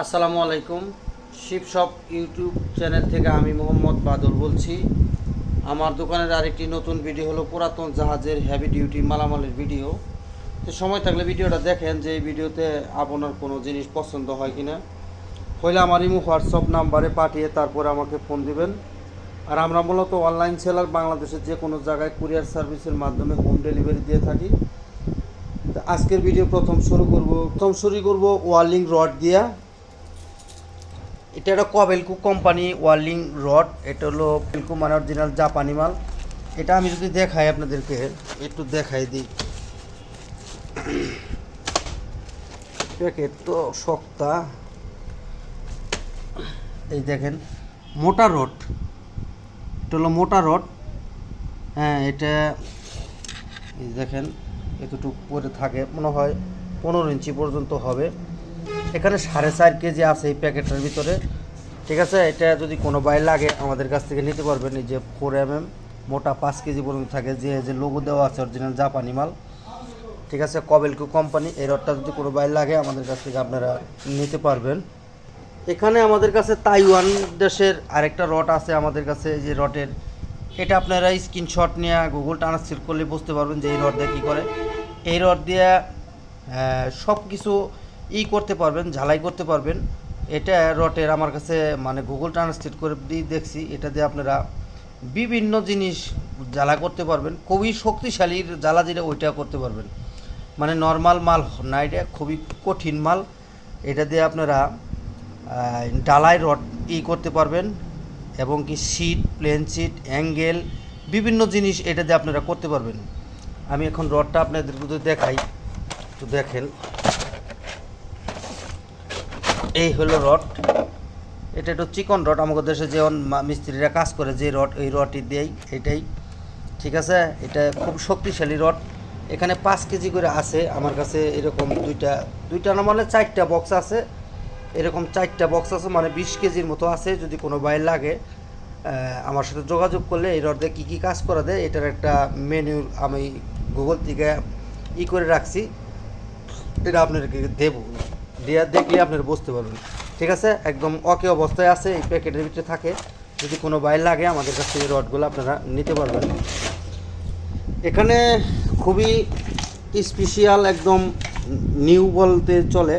আসসালামু আলাইকুম। শিবশপ YouTube channel থেকে আমি মোহাম্মদ বাদল বলছি। আমার দোকানের আরেকটি নতুন ভিডিও হলো পুরাতন জাহাজের হেভি ডিউটি মালামালের ভিডিও। তো সময় থাকলে ভিডিওটা দেখেন যে এই ভিডিওতে আপনার কোনো জিনিস পছন্দ হয় কিনা। হইলে আমার ইমো, হোয়াটসঅ্যাপ নাম্বারে পাঠিয়ে তারপরে আমাকে ফোন দিবেন। আর আমরা মূলত অনলাইন সেলার বাংলাদেশের যে কোনো জায়গায় কুরিয়ার সার্ভিসের মাধ্যমে হোম ডেলিভারি দিয়ে থাকি। আজকের ভিডিও প্রথম শুরু করব। প্রথম শুরু করব ওয়ার্লিং রড দিয়া। এটা একটা কবেলকু কোম্পানি ওয়ার্লিং রড, এটা হলো পেলকু মানে অরিজিনাল জাপানি মাল। এটা আমি যদি দেখাই আপনাদেরকে, একটু দেখাই দিই। প্যাকেট তো শক্তা। এই দেখেন, মোটা রড। এটা হলো মোটা রড। হ্যাঁ এটা দেখেন, এতটুকু পরে থাকে, মনে হয় পনেরো ইঞ্চি পর্যন্ত হবে। এখানে সাড়ে চার কেজি আছে এই প্যাকেটের ভিতরে। ঠিক আছে? এটা যদি কোনো বাই লাগে, আমাদের কাছ থেকে নিতে পারবেন। এই যে ফোর এম এম মোটা পাঁচ কেজি পর্যন্ত থাকে। যে যে লোগো দেওয়া আছে অরিজিনাল জাপানি মাল। ঠিক আছে? কবেলকু কোম্পানি এই রডটা যদি কোনো বাই লাগে, আমাদের কাছ থেকে আপনারা নিতে পারবেন। এখানে আমাদের কাছে তাইওয়ান দেশের আরেকটা রড আছে আমাদের কাছে। যে রডের, এটা আপনারা স্ক্রিনশট নিয়ে গুগল ট্রান্সলেট করলে বুঝতে পারবেন যে এই রড দিয়ে কী করে। এই রড দিয়ে সব কিছু ই করতে পারবেন, ঝালাই করতে পারবেন। এটা রটের আমার কাছে মানে গুগল ট্রান্সলেট করে দিয়ে দেখছি। এটা দিয়ে আপনারা বিভিন্ন জিনিস জ্বালা করতে পারবেন। খুবই শক্তিশালী জ্বালা যেটা, ওইটা করতে পারবেন। মানে নর্মাল মাল না, এটা খুবই কঠিন মাল। এটা দিয়ে আপনারা ডালাই রড ই করতে পারবেন। এবং কি সিট প্লেন সিট অ্যাঙ্গেল বিভিন্ন জিনিস এটা দিয়ে আপনারা করতে পারবেন। আমি এখন রডটা আপনাদের দেখাই। তো দেখেন। এই হলো রড। এটা একটু চিকন রড, আমাদের দেশে যে মিস্ত্রিরা কাজ করে যে রড, এই রডটি দেয় এটাই। ঠিক আছে? এটা খুব শক্তিশালী রড। এখানে পাঁচ কেজি করে আছে। আমার কাছে এরকম দুইটা দুইটা না মানে চারটা বক্স আছে। এরকম চারটা বক্স আছে মানে বিশ কেজির মতো আছে, যদি কোনো বাইর লাগে। আমার সাথে যোগাযোগ করলে এই রডে কী কী কাজ করা দেয় এটার একটা মেনু আমি গুগল থেকে ই করে রাখছি। এটা আপনাদেরকে দেবো। দেওয়া দেখলে আপনারা বুঝতে পারবেন। ঠিক আছে? একদম অকে অবস্থায় আছে, এই প্যাকেটের ভিতরে থাকে। যদি কোনো বাইর লাগে, আমাদের কাছ থেকে রডগুলো আপনারা নিতে পারবেন। এখানে খুবই স্পেশাল একদম নিউ বলতে চলে।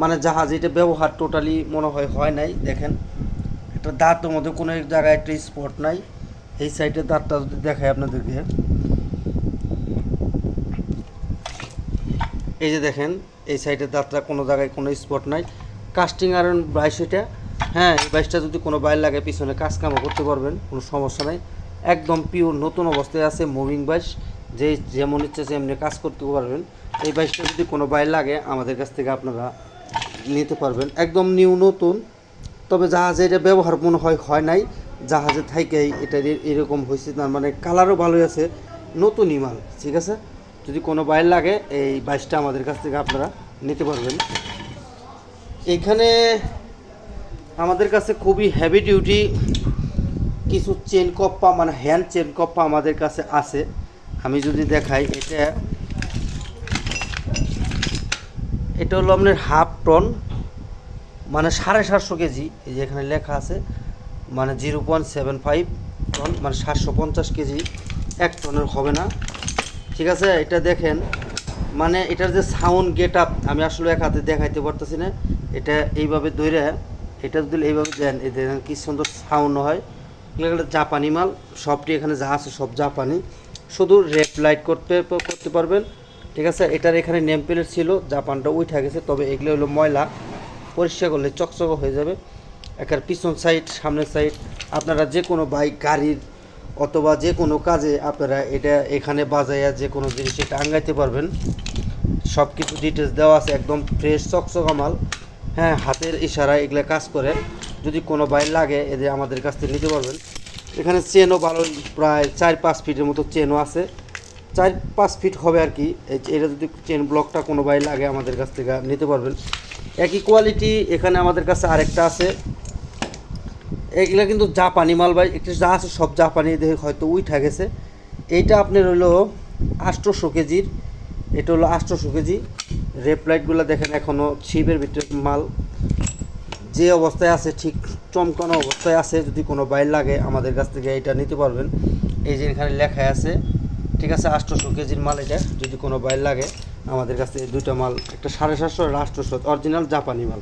মানে জাহাজ এটা ব্যবহার টোটালি মনে হয় হয় নাই, দেখেন। একটা দাঁতের মধ্যে কোনো এক জায়গায় একটা স্পট নাই। এই সাইডের দাঁতটা যদি দেখায় আপনাদেরকে। এই যে দেখেন, এই সাইডে দাঁতটা কোনো জায়গায় কোনো স্পট নাই। কাস্টিং আয়রন বাইশ এটা। হ্যাঁ এই বাইশটা যদি কোনো বাইর লাগে, পিছনে কাজ কামও করতে পারবেন, কোনো সমস্যা নাই। একদম পিওর নতুন অবস্থায় আছে মুভিং বাইশ। যে যেমন ইচ্ছে সেমনি কাজ করতে পারবেন। এই বাইশটা যদি কোনো বাইর লাগে, আমাদের কাছ থেকে আপনারা নিতে পারবেন। একদম নিউ নতুন। তবে জাহাজে এটা ব্যবহার মনে হয় হয় নাই। জাহাজে থাইকেই এটা এরকম হয়েছে, তার মানে কালারও ভালোই আছে। নতুনই মাল, ঠিক আছে? যদি কোনো বাইর লাগে, এই বাইশটা আমাদের কাছ থেকে আপনারা নিতে পারবেন। এখানে আমাদের কাছে খুবই হেভি ডিউটি কিছু চেন কপ্পা মানে হ্যান্ড চেন কপ্পা আমাদের কাছে আছে। আমি যদি দেখাই, এটা এটা হলো আপনার হাফ টন মানে সাড়ে সাতশো কেজি, এই যে এখানে লেখা আছে মানে zero point seven five ton মানে সাতশো পঞ্চাশ কেজি, এক টনের হবে না। ঠিক আছে? এটা দেখেন মানে এটার যে সাউন্ড গেট আপ আমি আসলে এক হাতে দেখাইতে পারতেছি না। এটা এইভাবে দৈরে এটা যদি এইভাবে দেন, এই দেখেন কি সুন্দর সাউন্ড হয়। জাপানি মাল, সবটি এখানে যা আছে সব জাপানি। শুধু রেড লাইট করতে করতে পারবেন। ঠিক আছে? এটার এখানে নেম প্লেট ছিল, জাপানটা উঠে গেছে, তবে এগুলো হলো ময়লা। পরিষ্কার করলে চকচক হয়ে যাবে। একার পিছন সাইড সামনের সাইড আপনারা যে কোনো বাইক গাড়ির অথবা যে কোনো কাজে আপনারা এটা এখানে বাজাইয়া যে কোনো জিনিস এটা আঙ্গাইতে পারবেন। সব কিছু ডিটেলস দেওয়া আছে, একদম ফ্রেশ চকচকা মাল হ্যাঁ হাতের ইশারায় এগুলো কাজ করে। যদি কোনো বাইর লাগে এদের আমাদের কাছ থেকে নিতে পারবেন। এখানে চেনও ভালো, প্রায় চার পাঁচ ফিটের মতো চেনও আছে। চার পাঁচ ফিট হবে আর কি। এটা যদি চেন ব্লকটা কোনো বাইর লাগে আমাদের কাছ থেকে নিতে পারবেন। একই কোয়ালিটি এখানে আমাদের কাছে আরেকটা আছে। এগুলা কিন্তু জাপানি মাল ভাই, একটু যা আছে সব জাপানি দেখে হয়তো উইঠা গেছে। এইটা আপনার হলো আষ্টশো কেজির, এটা হলো আষ্টশো কেজি। রেপ লাইটগুলো দেখেন এখনও ছিপের ভিতরে মাল। যে অবস্থায় আছে, ঠিক চমকানো অবস্থায় আছে, যদি কোনো বাইর লাগে আমাদের কাছ থেকে এটা নিতে পারবেন। এই যে এখানে লেখা আছে, ঠিক আছে আটশোশো কেজির মাল এটা, যদি কোনো বাইর লাগে আমাদের কাছে দুইটা মাল, একটা সাড়ে সাতশো আর অরিজিনাল জাপানি মাল।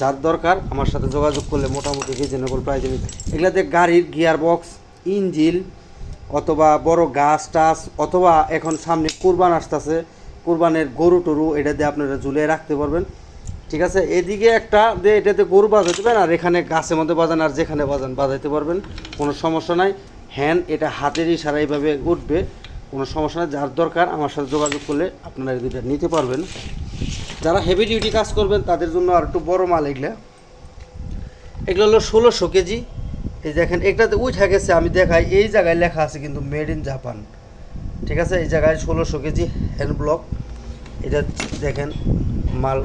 যার দরকার আমার সাথে যোগাযোগ করলে মোটামুটি রিজনেবল প্রাইজে এগুলাতে গাড়ির গিয়ার বক্স ইঞ্জিল অথবা বড় গাছ টাছ অথবা এখন সামনে কুরবান আসতেছে, কুরবানের গরু টরু, এটা দিয়ে আপনারা ঝুলিয়ে রাখতে পারবেন। ঠিক আছে? এদিকে একটা যে এটাতে গরু বাজাতে পারেন, আর এখানে গাছের মধ্যে বাজান, আর যেখানে বাজান বাজাইতে পারবেন। কোনো সমস্যা নাই। হ্যান্ড এটা হাতের ইশারা এইভাবে উঠবে, কোনো সমস্যা নাই। যার দরকার আমার সাথে যোগাযোগ করলে আপনারা দুইটা নিতে পারবেন। যারা হেভি ডিউটি কাজ করবেন, তাদের জন্য আর একটু বড় মাল এগুলা। এগুলো হলো ষোলোশো কেজি। এই দেখেন, এটাতে উঠে গেছে, আমি দেখাই, এই জায়গায় লেখা আছে কিন্তু মেড ইন জাপান ঠিক আছে? এই জায়গায় ষোলোশো কেজি হ্যান্ড ব্লক এটা দেখেন, মাল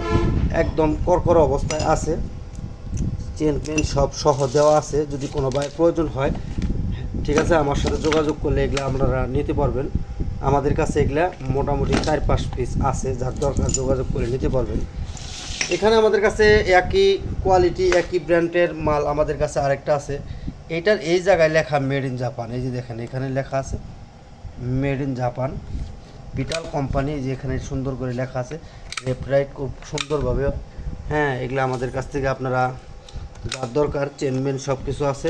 একদম করকর অবস্থায় আছে। চেন পেন সব সহ দেওয়া আছে, যদি কোনো প্রয়োজন হয়। ঠিক আছে? আমার সাথে যোগাযোগ করলে এগুলো আপনারা নিতে পারবেন। আমাদের কাছে এগুলা মোটামুটি চার পাঁচ পিস আছে, যার দরকার যোগাযোগ করে নিতে পারবেন। এখানে আমাদের কাছে একই কোয়ালিটি একই ব্র্যান্ডের মাল আমাদের কাছে আরেকটা আছে। এইটার এই জায়গায় লেখা মেড ইন জাপান এই যে দেখেন, এখানে লেখা আছে মেড ইন জাপান বিটাল কোম্পানি যে এখানে সুন্দর করে লেখা আছে। রেপ্রাইট খুব সুন্দরভাবে হ্যাঁ এগুলো আমাদের কাছ থেকে আপনারা যার দরকার চেনমেন সব কিছু আছে।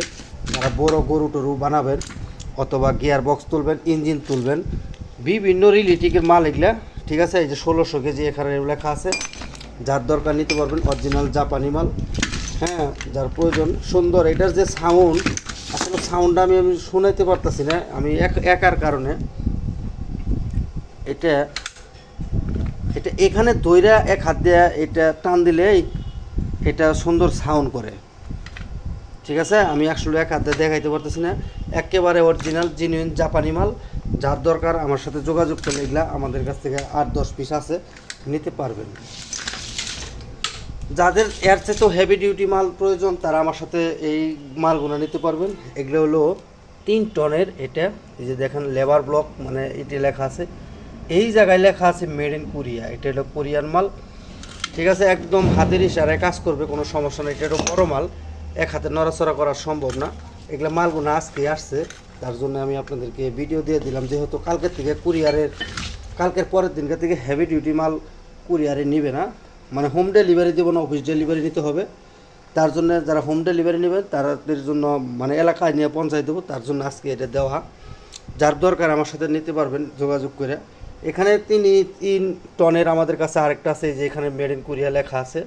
যারা বড় গরু টরু বানাবেন অথবা গিয়ার বক্স তুলবেন, ইঞ্জিন তুলবেন বিভিন্ন রিলেটিকের মাল এগুলা, ঠিক আছে? এই যে ষোলোশো কেজি এখানে লেখা আছে। যার দরকার নিতে পারবেন অরিজিনাল জাপানি মাল। হ্যাঁ যার প্রয়োজন। সুন্দর, এটার যে সাউন্ড আসলে সাউন্ডটা আমি আমি শুনাইতে পারতেছি না। আমি এক, একার কারণে। এটা এটা এখানে দইরা এক হাত দিয়ে এটা টান দিলে এটা সুন্দর সাউন্ড করে। ঠিক আছে? আমি আসলে এক হাত দিয়ে দেখাইতে পারতেছি না। একেবারে অরিজিনাল জেনুইন জাপানি মাল। যার দরকার আমার সাথে যোগাযোগ করলে এগুলা আমাদের কাছ থেকে আট, দশ পিস আছে, নিতে পারবেন। যাদের এর চেয়ে তো হেভি ডিউটি মাল প্রয়োজন, তারা আমার সাথে এই মালগুলো নিতে পারবেন। এগুলো হলো তিন টনের এটা, এই যে দেখেন লেবার ব্লক মানে এটি লেখা আছে। এই জায়গায় লেখা আছে মেড ইন কোরিয়া এটা হলো কোরিয়ান মাল। ঠিক আছে, একদম হাতের ইশারায় কাজ করবে, কোনো সমস্যা নেই, এটা হলো বড় মাল। এক হাতে নড়াচড়া করা সম্ভব না। এগুলো মালগুলো আজকে আসছে। তার জন্য আমি আপনাদেরকে ভিডিও দিয়ে দিলাম, যেহেতু কালকের থেকে কুরিয়ারের কালকের পরের দিনকার থেকে হেভি ডিউটি মাল কুরিয়ারে নিবে না। মানে হোম ডেলিভারি দেবো না অফিস ডেলিভারি নিতে হবে। তার জন্য যারা হোম ডেলিভারি নেবেন তাদের জন্য মানে এলাকায় নিয়ে পৌঁছাই দেবো। তার জন্য আজকে এটা দেওয়া। যার দরকার আমার সাথে নিতে পারবেন, যোগাযোগ করে। এখানে তিনি তিন টনের আমাদের কাছে আরেকটা আছে যে এখানে মেড ইন কোরিয়া লেখা আছে।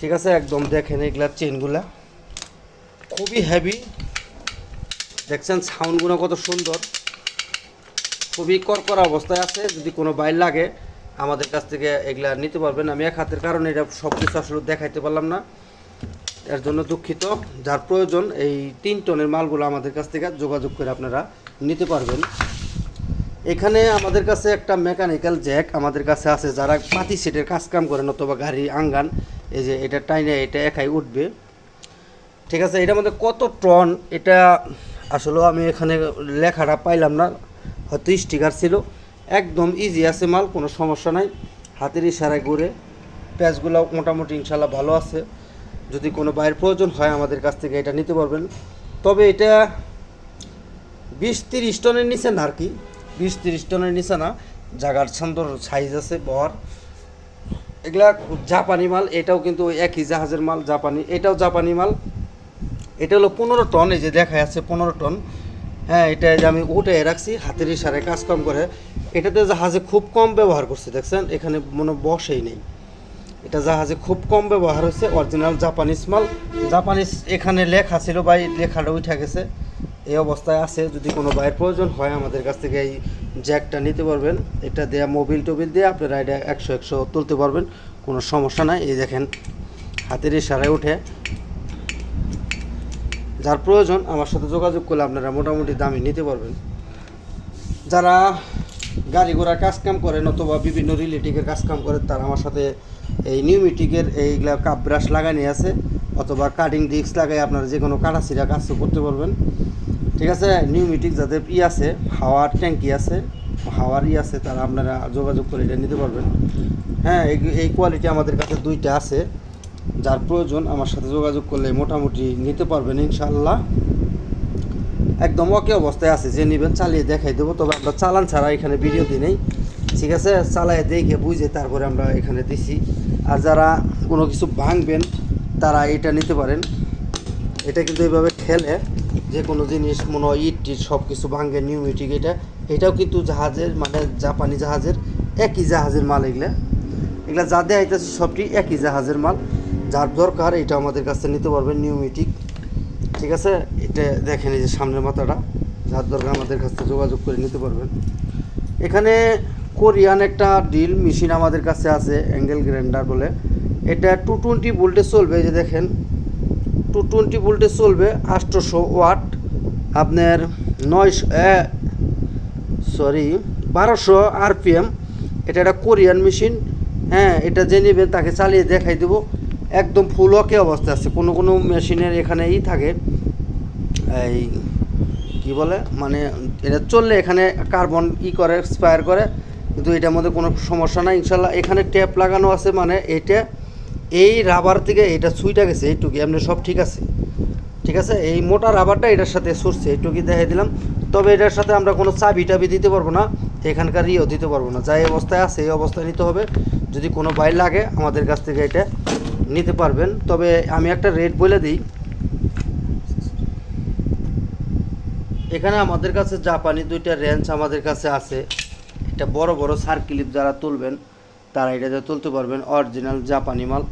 ঠিক আছে, একদম দেখেন এগুলা চেনগুলা খুবই হেভি দেখছেন সাউন্ডগুলো কত সুন্দর। খুবই করকরা অবস্থায় আছে, যদি কোনো বাইর লাগে, আমাদের কাছ থেকে এগুলা নিতে পারবেন। আমি এক হাতের কারণে এটা সব কিছু আসলে দেখাইতে পারলাম না। এর জন্য দুঃখিত। যার প্রয়োজন, এই তিন টনের মালগুলো আমাদের কাছ থেকে যোগাযোগ করে আপনারা নিতে পারবেন। এখানে আমাদের কাছে একটা মেকানিক্যাল জ্যাক আমাদের কাছে আছে, যারা পাতি সেটের কাজ কাম করেন অথবা গাড়ি আঙ্গান, এই যে এটা টাইনে এটা একাই উঠবে। ঠিক আছে, এটার মধ্যে কত টন, এটা আসলে আমি এখানে লেখাটা পাইলাম না। হয়তো স্টিকার ছিল। একদম ইজি আছে মাল, কোনো সমস্যা নাই। হাতের ইশারায় ঘুরে প্যাচগুলো মোটামুটি ইনশাল্লাহ ভালো আছে। যদি কোনো বাইরের প্রয়োজন হয় আমাদের কাছ থেকে এটা নিতে পারবেন। তবে এটা বিশ তিরিশ টনের নিচে না আর কি? বিশ তিরিশ টনের নিচে না। জাগার সুন্দর সাইজ আছে বর এগুলা জাপানি মাল, এটাও কিন্তু একই জাহাজের মাল, জাপানি। এটাও জাপানি মাল। এটা হলো পনেরো টন, এই যে দেখা যাচ্ছে পনেরো টন। হ্যাঁ এটা যে আমি উঠে রাখছি, হাতের ইশারায় কাজ কম করে। এটাতে জাহাজে খুব কম ব্যবহার করছে, দেখছেন? এখানে মনে বসেই নেই। এটা জাহাজে খুব কম ব্যবহার হচ্ছে অরিজিনাল জাপানিজ মাল। জাপানিজ এখানে লেখা ছিল বা এই লেখাটা উঠে গেছে। এই অবস্থায় আছে, যদি কোনো বাইয়ের প্রয়োজন হয়, আমাদের কাছ থেকে এই জ্যাকটা নিতে পারবেন। এটা দেয়া মোবিল টোবিল দিয়ে আপনারা এটা একশো একশো তুলতে পারবেন, কোনো সমস্যা নাই। এই দেখেন, হাতের ইশারায় উঠে। যার প্রয়োজন আমার সাথে যোগাযোগ করলে আপনারা মোটামুটি দামে নিতে পারবেন। যারা গাড়ি ঘোড়ার কাজ কাম করেন অথবা বিভিন্ন রিলেটিভের কাজ কাম করেন, তারা আমার সাথে এই নিউমিটিকের এইগুলা কাপ ব্রাশ লাগানি আছে, অথবা কাটিং ডিস্ক লাগাই আপনারা যে কোনো কাটাছিরা কাজ করতে পারবেন। ঠিক আছে, নিউমিটিক যাদের ই আছে, হাওয়ার ট্যাঙ্কি আছে, হাওয়ার ই আছে, তারা আপনারা যোগাযোগ করে এটা নিতে পারবেন। হ্যাঁ এই কোয়ালিটি আমাদের কাছে দুইটা আছে। যার প্রয়োজন আমার সাথে যোগাযোগ করলে মোটামুটি নিতে পারবেন ইনশাল্লাহ একদম ওকে অবস্থায় আছে, যে নেবেন চালিয়ে দেখাই দেবো, তবে আমরা চালান ছাড়া এখানে ভিডিও দিই নেই। ঠিক আছে, চালায় দেখে বুঝে তারপরে আমরা এখানে দিছি। আর যারা কোনো কিছু ভাঙবেন, তারা এটা নিতে পারেন। এটা কিন্তু এইভাবে খেলে যে কোনো জিনিস, মনে হয় ইট টিট সব কিছু ভাঙে নিউমেটিক এটা। এটাও কিন্তু জাহাজের মানে জাপানি জাহাজের, একই জাহাজের মাল এগুলা। এগুলা যা হইতেছে সবটি একই জাহাজের মাল। যার দরকার, এটা আমাদের কাছে নিতে পারবেন নিউমেটিক। ঠিক আছে? এটা দেখেন এই যে সামনের মাথাটা, যার দরকার আমাদের কাছ থেকে যোগাযোগ করে নিতে পারবেন। এখানে কোরিয়ান একটা ড্রিল মেশিন আমাদের কাছে আছে, অ্যাঙ্গেল গ্রাইন্ডার বলে। এটা টু টোয়েন্টি ভোল্টে চলবে যে দেখেন। টু টোয়েন্টি ভোল্টে চলবে আটশোশো ওয়াট। আপনার নয়শো সরি, বারোশো আরপিএম। এটা একটা কোরিয়ান মেশিন। হ্যাঁ এটা যে নেবেন তাকে চালিয়ে দেখাই দেবো। একদম ফুল ওকে অবস্থা আছে। কোনো কোনো মেশিনের এখানেই থাকে। এই কি বলে? মানে এটা চললে এখানে কার্বন ই করে এক্সপায়ার করে, কিন্তু এটার মধ্যে কোনো সমস্যা নাই। ইনশাল্লাহ এখানে ট্যাপ লাগানো আছে মানে এটা, এই রাবার থেকে এটা সুইটা গেছে এইটুকু। এমনি সব ঠিক আছে। ঠিক আছে? এই মোটা রাবারটা এটার সাথে সরছে এইটুকু দেখাই দিলাম। তবে এটার সাথে আমরা কোনো চাবি টাবি দিতে পারব না, এখানকার ইয়েও দিতে পারব না। যাই অবস্থায় আছে, এই অবস্থায় নিতে হবে। যদি কোনো বাইর লাগে, আমাদের কাছ থেকে এটা নিতে পারবেন। তবে আমি একটা রেট বলে দিই। এখানে আমাদের কাছে জাপানি দুইটা রেঞ্জ আমাদের কাছে আছে। এটা বড় বড় সার্কিলিপ যারা তুলবেন, তারা এটাতে তুলতে পারবেন অরিজিনাল জাপানি মাল।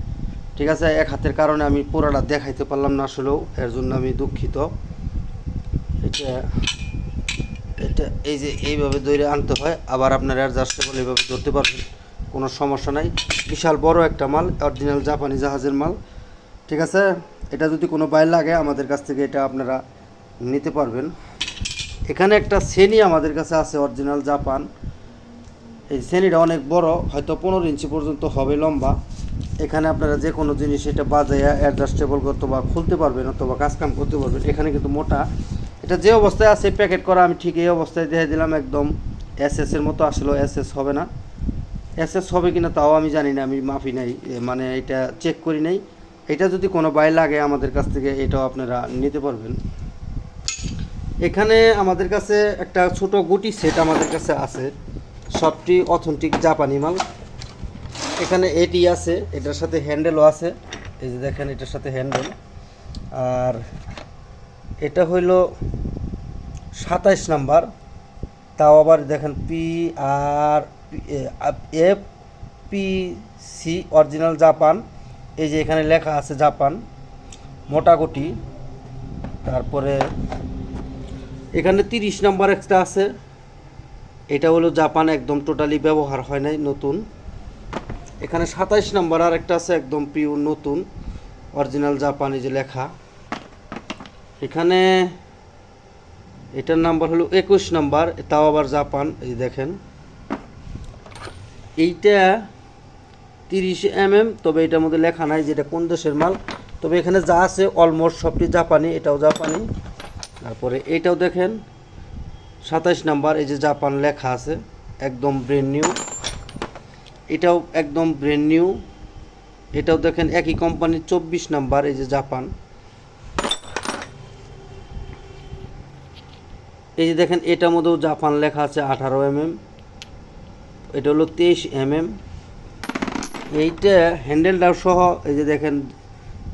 ঠিক আছে? এক হাতের কারণে আমি পুরোটা দেখাইতে পারলাম না আসলেও, এর জন্য আমি দুঃখিত। এটা এটা এই যে এইভাবে দৈরে আনতে হয়, আবার আপনার অ্যাডজাস্টেবল এইভাবে ধরতে পারবেন। কোনো সমস্যা নাই। বিশাল বড় একটা মাল অরিজিনাল জাপানি জাহাজের মাল। ঠিক আছে? এটা যদি কোনো বাইর লাগে, আমাদের কাছ থেকে এটা আপনারা নিতে পারবেন। এখানে একটা শ্রেণি আমাদের কাছে আছে অরিজিনাল জাপান। এই শ্রেণীটা অনেক বড়, হয়তো পনেরো ইঞ্চি পর্যন্ত হবে লম্বা। এখানে আপনারা যে কোনো জিনিস এটা বাজাইয়া অ্যাডজাস্টেবল করতে বা খুলতে পারবেন অথবা কাজকাম করতে পারবেন। এখানে কিন্তু মোটা। এটা যে অবস্থায় আছে প্যাকেট করা, আমি ঠিক এই অবস্থায় দিয়ে দিলাম, একদম এস এর মতো আসলেও এস এস হবে না। এস হবে কিনা তাও আমি জানি না, আমি মাফি নাই মানে এটা চেক করি নাই। এটা যদি কোনো বাই লাগে আমাদের কাছ থেকে, এটাও আপনারা নিতে পারবেন। এখানে আমাদের কাছে একটা ছোট গুটি সেট আমাদের কাছে আছে, সবটি অথেন্টিক জাপানি মাল। এখানে এটি আছে, এটার সাথে হ্যান্ডেলও আছে, এই যে দেখেন এটার সাথে হ্যান্ডেল আর এটা হইল সাতাইশ নাম্বার, তাও আবার দেখেন P R F P C original Japan এই যে এখানে লেখা আছে জাপান মোটাগুটি তারপরে এখানে তিরিশ নাম্বার একটা আছে, এটা হলো জাপান একদম টোটালি ব্যবহার হয় নাই, নতুন। এখানে সাতাইশ নাম্বার আর একটা আছে, একদম পিওর নতুন অরিজিনাল জাপানি যে লেখা। এখানে এটার নাম্বার হলো একুশ নাম্বার তাও আবার জাপান এই দেখেন। এইটা তিরিশ এম এম তবে এটার মধ্যে লেখা নাই যে এটা কোন দেশের মাল। তবে এখানে যা আছে অলমোস্ট সবটি জাপানি, এটাও জাপানি। তারপরে এটাও দেখেন, সাতাইশ নাম্বার, এই যে জাপান লেখা আছে, একদম ব্রেন নিউ এটাও একদম ব্রেন নিউ এটাও দেখেন, একই কোম্পানির চব্বিশ নাম্বার, এই যে জাপান। এই যে দেখেন, এটার মধ্যেও জাপান লেখা আছে, আঠারো এম এম এটা হলো তেইশ এম এম এইটা হ্যান্ডেলটাও সহ, এই যে দেখেন,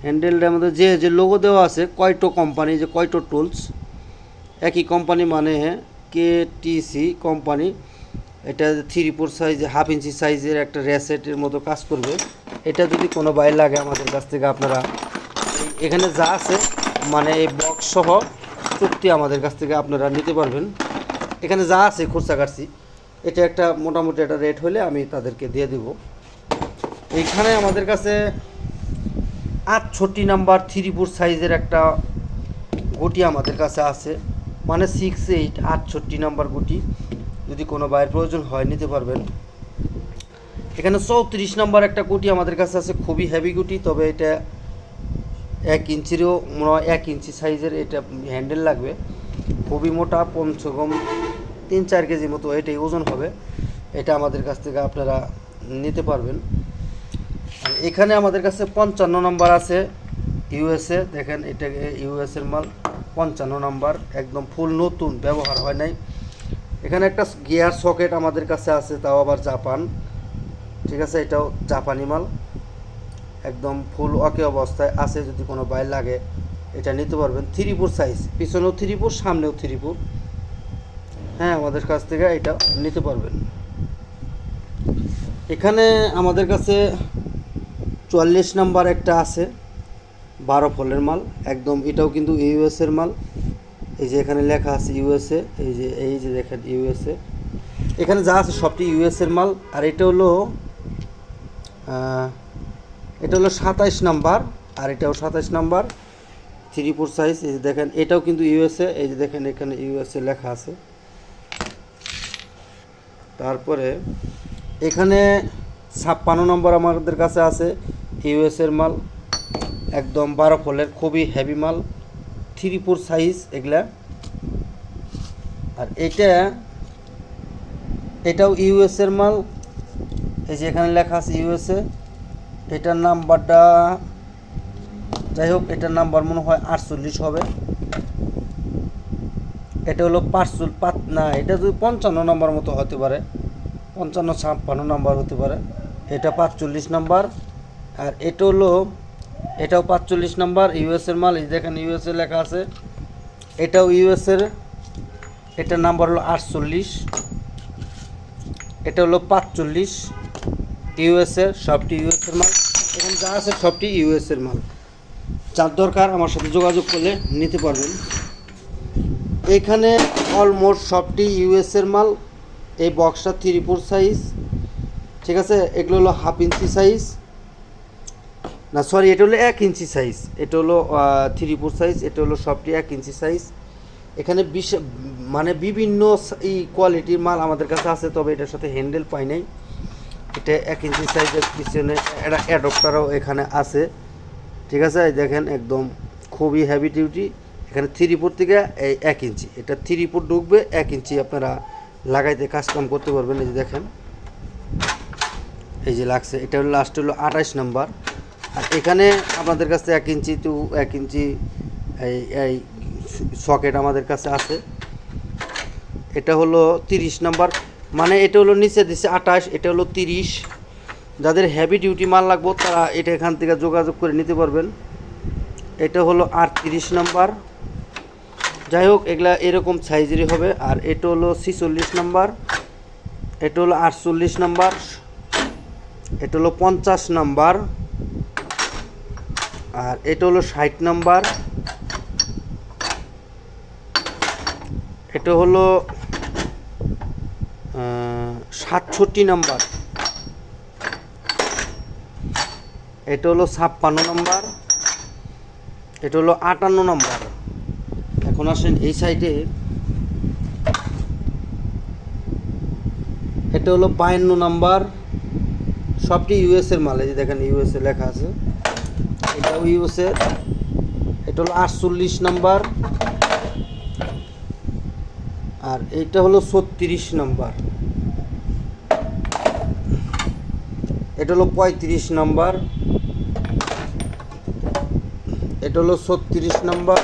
হ্যান্ডেলটার মধ্যে যে যে লোগো দেওয়া আছে, কয়টো কোম্পানি যে কয়টো টুলস একই কোম্পানি মানে কে টিসি কোম্পানি এটা three four size half inch সাইজের একটা র্যাসেটের মতো কাজ করবে। এটা যদি কোনো বাইর লাগে আমাদের কাছ থেকে আপনারা, এখানে যা আছে মানে এই বক্স সহ চুক্তি আমাদের কাছ থেকে আপনারা নিতে পারবেন। এখানে যা আছে খুরসা কাটছি এটা একটা মোটামুটি একটা রেট হলে আমি তাদেরকে দিয়ে দিব। এইখানে আমাদের কাছে আটষট্টি নাম্বার থ্রি ফোর সাইজের একটা গুটি আমাদের কাছে আছে। মানে সিক্স এইট আটষট্টি নাম্বার গুটি। যদি কোনো বাইয়ের প্রয়োজন হয় নিতে পারবেন। এখানে চৌত্রিশ নাম্বার একটা গুটি আমাদের কাছে আছে, খুবই হেভি গুটি, তবে এটা এক ইঞ্চিরও এক ইঞ্চি সাইজের এটা হ্যান্ডেল লাগবে। খুবই মোটা, পঞ্চগম তিন চার কেজি মতো এটাই ওজন হবে। এটা আমাদের কাছ থেকে আপনারা নিতে পারবেন। এখানে আমাদের কাছে পঞ্চান্ন নম্বর আছে ইউএসএ। দেখেন, এটা ইউএস এর মাল পঞ্চান্ন নাম্বার, একদম ফুল নতুন, ব্যবহার হয় নাই। এখানে একটা গিয়ার সকেট আমাদের কাছে আছে, তাও আবার জাপান। ঠিক আছে, এটাও জাপানি মাল। একদম ফুল ওকে অবস্থায় আছে, যদি কোনো বাইর লাগে, এটা নিতে পারবেন। থ্রি ফোর সাইজ পিছনেও থ্রি ফোর সামনেও থ্রি ফোর হ্যাঁ আমাদের কাছ থেকে এটা নিতে পারবেন। এখানে আমাদের কাছে চুয়াল্লিশ নাম্বার একটা আছে, বারো ফলের মাল। একদম এটাও কিন্তু ইউএস এর মাল। এই যে এখানে লেখা আছে ইউএসএ এই যে এই যে দেখেন ইউএসএ এখানে যা আছে সবটি ইউএস এর মাল। আর এটা হলো এটা হলো সাতাইশ নাম্বার। আর এটাও সাতাইশ নাম্বার। থ্রি ফোর সাইজ, এই যে দেখেন, এটাও কিন্তু ইউএসএ এই যে দেখেন, এখানে ইউএসএ লেখা আছে। তারপরে এখানে ছাপ্পান্ন নম্বর আমাদের কাছে আছে ইউএস এর মাল, একদম বারো ফলের খুবই হেভি মাল থ্রি ফোর সাইজ এগুলা। আর এটা, এটাও ইউএস এর মাল, এই যে এখানে লেখা আছে ইউএসএ এটার নাম্বারটা যাই হোক, এটার নাম্বার মনে হয় আটচল্লিশ হবে। এটা হলো পাঁচচল পাত, না, এটা যদি পঞ্চান্ন নম্বর মতো হতে পারে, পঞ্চান্ন, ছাপ্পান্ন নম্বর হতে পারে। এটা পাঁচচল্লিশ নম্বর, আর এটা হলো, এটাও পাঁচচল্লিশ নাম্বার ইউএসের মাল, এই দেখেন ইউএসএ লেখা আছে। এটাও ইউএসের এটার নাম্বার হলো আটচল্লিশ, এটা হলো পাঁচচল্লিশ ইউএসএর সবটি ইউএসের মাল। এখানে যা আছে সবটি ইউএসের মাল। যার দরকার, আমার সাথে যোগাযোগ করলে নিতে পারবেন। এখানে অলমোস্ট সবটি ইউএসের মাল, এই বক্সটা থ্রি ফোর সাইজ ঠিক আছে? এগুলো হলো হাফ ইঞ্চি সাইজ না সরি এটা হলো এক ইঞ্চি সাইজ এটা হলো থ্রি ফোর সাইজ এটা হলো সবটি এক ইঞ্চি সাইজ এখানে বিশ মানে বিভিন্ন এই কোয়ালিটির মাল আমাদের কাছে আছে, তবে এটার সাথে হ্যান্ডেল পাই নাই। এটা এক ইঞ্চি সাইজের পিছনে অ্যাডপ্টারও এখানে আছে, ঠিক আছে? দেখেন, একদম খুবই হ্যাভি ডিউটি এখানে থ্রি ফুট থেকে এই এক ইঞ্চি এটা থ্রি ফুট ঢুকবে, এক ইঞ্চি আপনারা লাগাইতে কাজ কাম করতে পারবেন, এই যে দেখেন। এই যে লাগছে, এটা হলো লাস্ট হলো আঠাশ নাম্বার আর এখানে আপনাদের কাছে এক ইঞ্চি টু এক ইঞ্চি এই এই সকেট আমাদের কাছে আছে। এটা হলো তিরিশ নাম্বার মানে এটা হলো নিচে দিচ্ছে আঠাশ, এটা হলো তিরিশ। যাদের হেভি ডিউটি মাল লাগবো, তারা এটা এখান থেকে যোগাযোগ করে নিতে পারবেন। এটা হলো আটত্রিশ নাম্বার যাই হোক এগুলা এরকম সাইজেরই হবে। আর এটা হলো ছিচল্লিশ নাম্বার, এটা হলো আটচল্লিশ নাম্বার, এটা হলো পঞ্চাশ নাম্বার, আর এটা হলো ষাট নাম্বার, এটা হলো সাতষট্টি নাম্বার, এটা হলো ছাপ্পান্ন নাম্বার, এটা হলো আটান্ন নাম্বার। এখন আসেন এই সাইডে। এটা হলো বায়ান্ন নাম্বার। সবটি ইউএসের মাল, এই যে দেখেন ইউএসএ লেখা আছে। এটাও ইউএসএ এটা হলো আটচল্লিশ নাম্বার। আর এইটা হলো ছত্রিশ নাম্বার। এটা হলো পঁয়ত্রিশ নাম্বার। এটা হলো ছত্রিশ নাম্বার।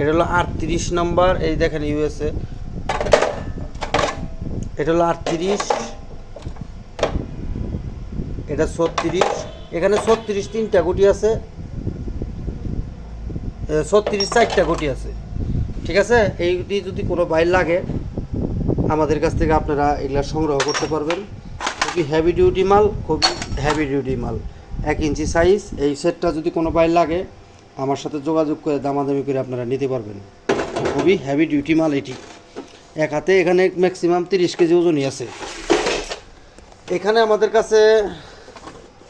এটা হলো আটত্রিশ নাম্বার, এই দেখেন ইউএসএ। এটা হলো আটত্রিশ, এটা ছত্রিশ, এখানে ছত্রিশ তিনটা গুটি আছে ছত্রিশ চারটা গুটি আছে। ঠিক আছে? এইটি যদি কোনো বাইর লাগে, আমাদের কাছ থেকে আপনারা এগুলা সংগ্রহ করতে পারবেন। খুবই হেভি ডিউটি মাল, খুবই হেভি ডিউটি মাল। এক ইঞ্চি সাইজ এই সেটটা যদি কোনো বাইর লাগে আমার সাথে যোগাযোগ করে দামাদামি করে আপনারা নিতে পারবেন। খুবই হেভি ডিউটি মাল এটি। এক হাতে এখানে ম্যাক্সিমাম তিরিশ কেজি ওজনই আছে। এখানে আমাদের কাছে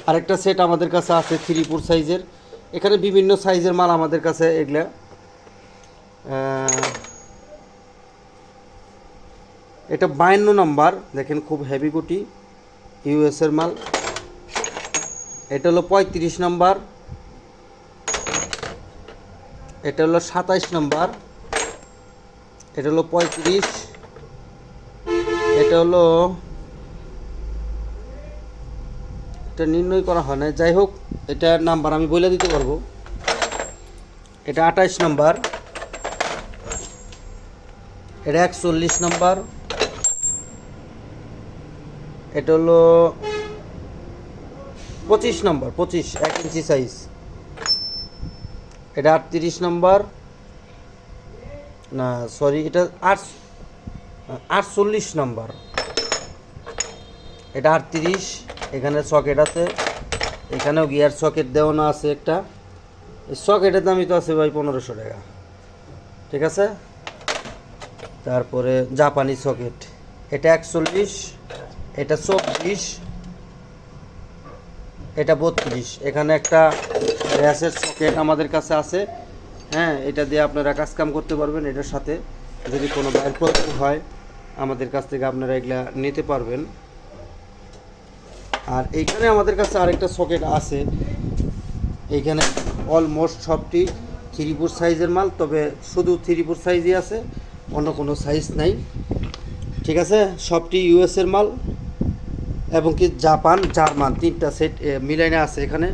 আরেকটা সেট আমাদের কাছে আছে থ্রি ফোর সাইজের এখানে বিভিন্ন সাইজের মাল আমাদের কাছে এগুলা। এটা বায়ান্ন নাম্বার। দেখেন খুব হেভি গুটি ইউএসের মাল। এটা হলো পঁয়ত্রিশ নাম্বার। এটা হলো সাতাইশ নাম্বার। এটা হলো পঁয়ত্রিশ। এটা হলো এটা নির্ণয় করা হয় না যাই হোক, এটা নাম্বার আমি বলে দিতে পারব। এটা আঠাইশ নাম্বার। এটা একচল্লিশ নাম্বার। এটা হলো পঁচিশ নম্বর, পঁচিশ, এক ইঞ্চি সাইজ এটা আটত্রিশ নম্বর। না সরি এটা আট আটচল্লিশ নম্বর। এটা আটত্রিশ, এখানে সকেট আছে। এখানেও গিয়ার সকেট দেওয়ানো আছে একটা। সকেটের দামই তো আছে ভাই পনেরোশো টাকা। ঠিক আছে? তারপরে জাপানি সকেট এটা একচল্লিশ, এটা চব্বিশ এটা বত্রিশ। এখানে একটা র্যাসের সকেট আমাদের কাছে আছে। হ্যাঁ এটা দিয়ে আপনারা কাজ কাম করতে পারবেন এটার সাথে। যদি কোনো বাইর প্রয়োজন হয়, আমাদের কাছ থেকে আপনারা এগুলা নিতে পারবেন। আর এইখানে আমাদের কাছে আরেকটা সকেট আছে। এইখানে অলমোস্ট সবটি থ্রি ফোর সাইজের মাল, তবে শুধু থ্রি ফোর সাইজই আছে, অন্য কোনো সাইজ নাই। ঠিক আছে? সবটি ইউএসের মাল। এবং কি জাপান, জার্মান তিনটা সেট মিলাইনে আছে এখানে।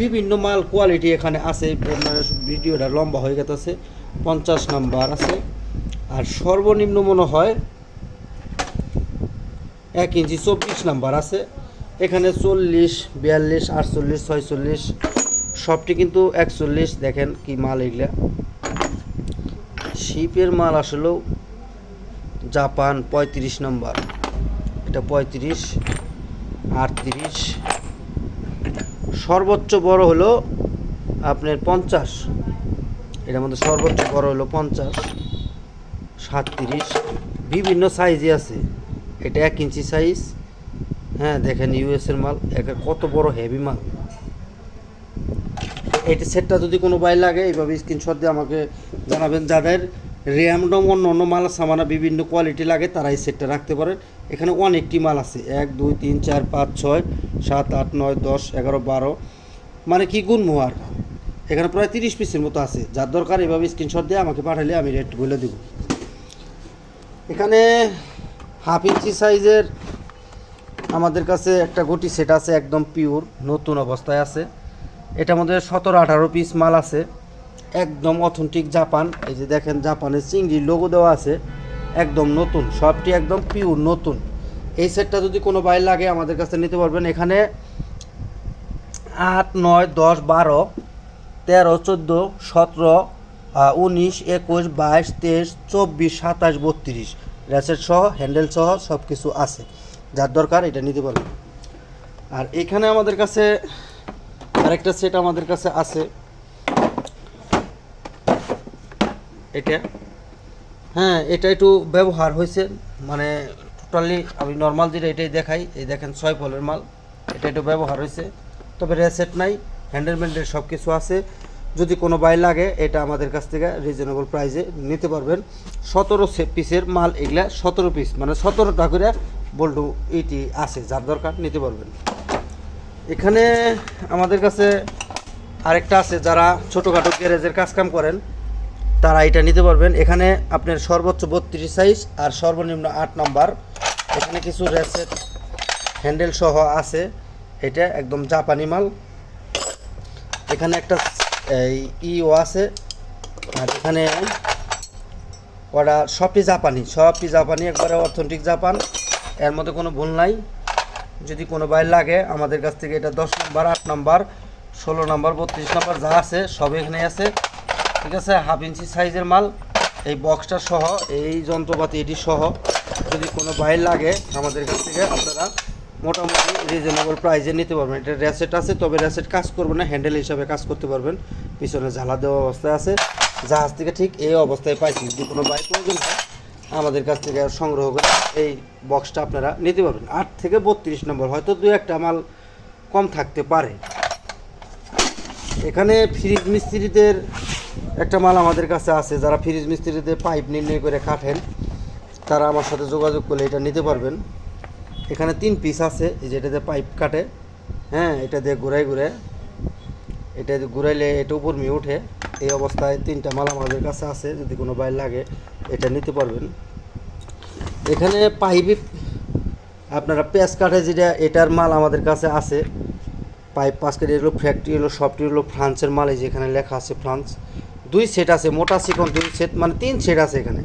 বিভিন্ন মাল কোয়ালিটি এখানে আছে মানে ভিডিওটা লম্বা হয়ে গেছে পঞ্চাশ নাম্বার আছে। আর সর্বনিম্ন মনে হয় এক ইঞ্চি চব্বিশ নাম্বার আছে। এখানে চল্লিশ, বিয়াল্লিশ, আটচল্লিশ, ছয়চল্লিশ, সবটি কিন্তু একচল্লিশ, দেখেন কি মাল এগুলা। শিপের মাল আসলেও জাপান পঁয়ত্রিশ নাম্বার। এটা পঁয়ত্রিশ। আটত্রিশ সর্বোচ্চ বড় হলো আপনার পঞ্চাশ। এটার মধ্যে সর্বোচ্চ বড় হলো পঞ্চাশ সাতত্রিশ বিভিন্ন সাইজে আছে। এটা এক ইঞ্চি সাইজ হ্যাঁ দেখেন ইউএসের মাল। একা কত বড় হেভি মাল। এটি সেটটা যদি কোনো বাই লাগে, এইভাবে স্ক্রিনশট দিয়ে আমাকে জানাবেন। যাদের র্যামডম অন্য অন্য মাল সামানা বিভিন্ন কোয়ালিটি লাগে তারা এই সেটটা রাখতে পারেন। এখানে অনেকটি মাল আছে, এক, দুই, তিন, চার, পাঁচ, ছয়, সাত, আট, নয়, দশ, এগারো, বারো। মানে কি গুণ মোয়ার এখানে প্রায় তিরিশ পিসের মতো আছে, যার দরকার এভাবে স্ক্রিনশট দিয়ে আমাকে পাঠালে আমি রেট বলে দেবো। এখানে হাফ ইঞ্চি সাইজের আমাদের কাছে একটা গুটি সেট আছে, একদম পিওর নতুন অবস্থায় আছে। এটা আমাদের সতেরো আঠারো পিস মাল আছে। একদম অথেন্টিক জাপান। এই যে দেখেন জাপানের চিংড়ির লোগো দেওয়া আছে। একদম নতুন, সবটি একদম পিওর নতুন। এই সেটটা যদি কোনো বাইর লাগে আমাদের কাছে নিতে পারবেন। এখানে আট, নয়, দশ, বারো, তেরো, চোদ্দ, সতেরো উনিশ, একুশ, বাইশ, তেইশ, চব্বিশ, সাতাশ, বত্রিশ। র্যাসেট সহ হ্যান্ডেল সহ সব কিছু আছে। যার দরকার এটা নিতে পারবেন। আর এখানে আমাদের কাছে আরেকটা সেট আমাদের কাছে আছে। এটা। হ্যাঁ এটা একটু ব্যবহার হয়েছে মানে টোটালি আমি নর্মাল যেটা এটাই দেখাই, এই দেখেন ছয় ফলের মাল, এটা একটু ব্যবহার হয়েছে। তবে রেসেট নাই হ্যান্ডেল ম্যান্ডেল সব কিছু আছে। যদি কোনো বাই লাগে, এটা আমাদের কাছ থেকে রিজনেবল প্রাইসে নিতে পারবেন। সতেরো পিসের মাল এগুলা সতেরো পিস মানে সতেরোটা করে বল্টু ইটি আছে, যার দরকার নিতে পারবেন। এখানে আমাদের কাছে আরেকটা আছে, যারা ছোটোখাটো গ্যারেজের কাজকাম করেন তারা এটা নিতে পারবেন। এখানে আপনার সর্বোচ্চ বত্রিশ সাইজ আর সর্বনিম্ন আট নাম্বার এখানে কিছু রেসেট হ্যান্ডেল সহ আছে। এটা একদম জাপানি মাল। এখানে একটা ইও আছে। আর এখানে ওরা সবই জাপানি সবই জাপানি, একবারে অথেন্টিক জাপান। এর মধ্যে কোনো ভুল নাই। যদি কোনো বাইর লাগে আমাদের কাছ থেকে এটা দশ নম্বর আট নম্বর ষোলো নম্বর বত্রিশ নম্বর যা আছে সব এখানে আছে। ঠিক আছে? হাফ ইঞ্চি সাইজের মাল। এই বক্সটা সহ, এই যন্ত্রপাতি, এটি সহ যদি কোনো বাইর লাগে আমাদের কাছ থেকে, আপনারা মোটামুটি রিজনেবল প্রাইসে নিতে পারবেন। এটা র্যাসেট আছে, তবে র্যাসেট কাজ করবে না হ্যান্ডেল হিসাবে কাজ করতে পারবেন। পিছনে ঝালা দেওয়া অবস্থায় আছে। জাহাজ থেকে ঠিক এই অবস্থায় পাইছি, যদি কোনো বাইক প্রয়োজন হয়, আমাদের কাছ থেকে সংগ্রহ করে এই বক্সটা আপনারা নিতে পারবেন। আট থেকে বত্রিশ নম্বর, হয়তো দু একটা মাল কম থাকতে পারে। এখানে ফ্রিজ মিস্ত্রিদের একটা মাল আমাদের কাছে আছে, যারা ফ্রিজ মিস্ত্রিতে পাইপ নির্ণয় করে কাটেন, তারা আমার সাথে যোগাযোগ করলে এটা নিতে পারবেন। এখানে তিন পিস আছে, এই যে এটাতে পাইপ কাটে হ্যাঁ এটা দিয়ে ঘুরাই ঘুরে, এটা ঘুরাইলে এটা উপর মিয়ে ওঠে এই অবস্থায় তিনটা মাল আমাদের কাছে আছে, যদি কোনো বাইর লাগে, এটা নিতে পারবেন। এখানে পাইপ আপনারা পেঁয়াজ কাঠে যেটা এটার মাল আমাদের কাছে আছে পাইপ কেজি হলো ফ্যাক্টরি হলো, সবটি হলো ফ্রান্সের মাল, এই যে এখানে লেখা আছে ফ্রান্স। দুই সেট আছে, মোটা চিকন, দুই সেট মানে তিন সেট আছে এখানে।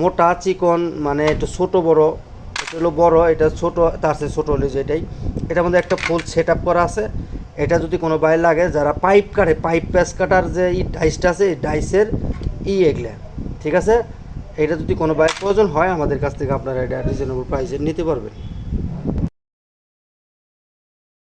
মোটা চিকন মানে একটু ছোটো বড়, এটা হলো বড়, এটা ছোট, তার চেয়ে ছোটো হলো যেটাই এটার মধ্যে একটা ফুল সেট আপ করা আছে। এটা যদি কোনো বাইরে লাগে, যারা পাইপ কাটে পাইপ প্যাস কাটার যে ই ডাইসটা আছে, এই ডাইসের ই এগুলা, ঠিক আছে? এটা যদি কোনো বাইরে প্রয়োজন হয়, আমাদের কাছ থেকে আপনারা এটা রিজনেবল প্রাইসে নিতে পারবেন।